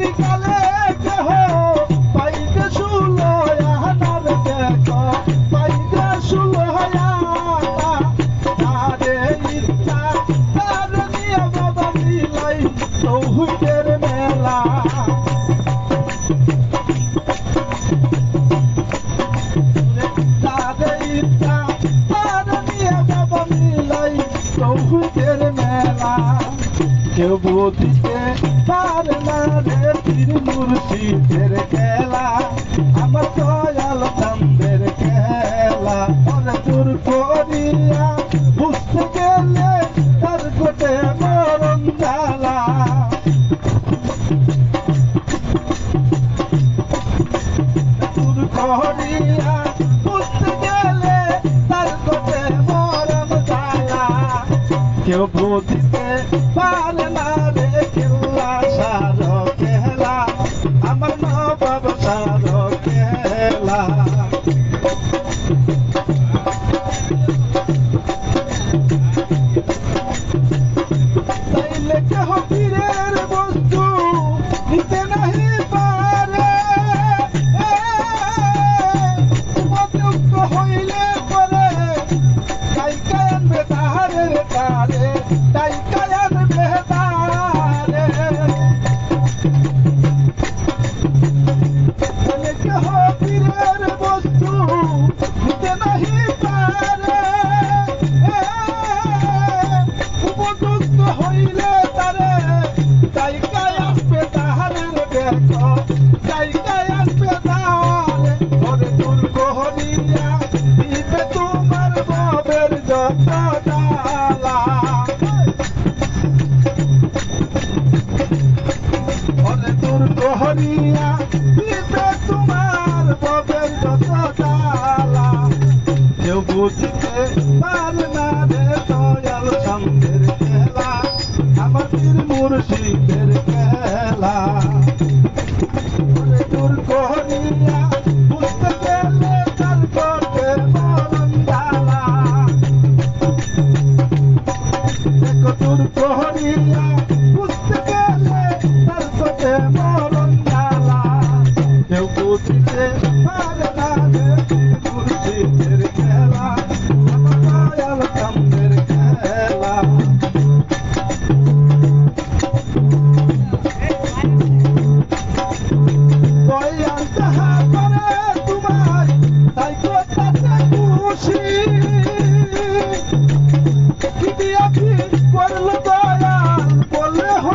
তারি কেউ বুঝিতে পারে না রে পীর মুর্শিদের খেলা। আমার দয়াল চন্দের খেলা ওরে দূর করিয়া কেউ বুঝতে পারে না রে খেলা সার খেলা আমার মা বাবা সার খেলা তাইলে কেহ পীরের বস্তু নিতে নাহি? বুঝতে পারে না রে দয়াল সন্দের খেলা আমার পীর মুর্শিদের খেলা দূর করিয়া বুঝতে গেলে তার করতে মরণ জ্বালা দেখো দূর করিয়া বুঝতে গেলে তার করতে মরণ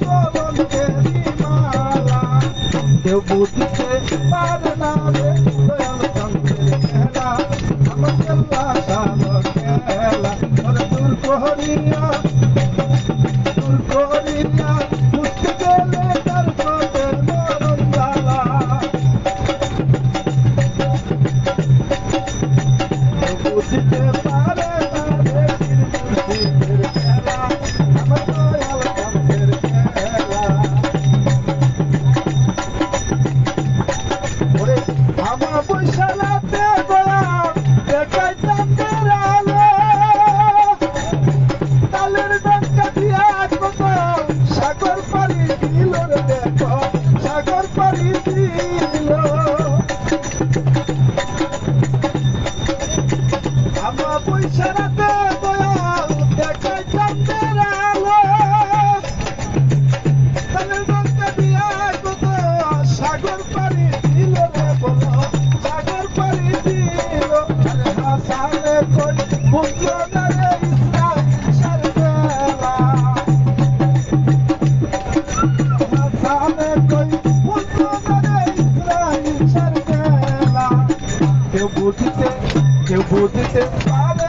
পড়বে কলঙ্কেরি মালা কেউ বুঝতে পারে না রে দয়াল চন্দ্রের খেলা আমার খেলা সাগর খেলা ওরে দূর করিয়া দূর করিয়া বুঝতে গেলে তার পথের মরণ জ্বালা কেউ বুঝতে পারে না রে মুর্শিদের খেলা আমার দয়াল চন্দ্রের ইসলাম সারবেলা কেউ বুঝতে কেউ বুঝতে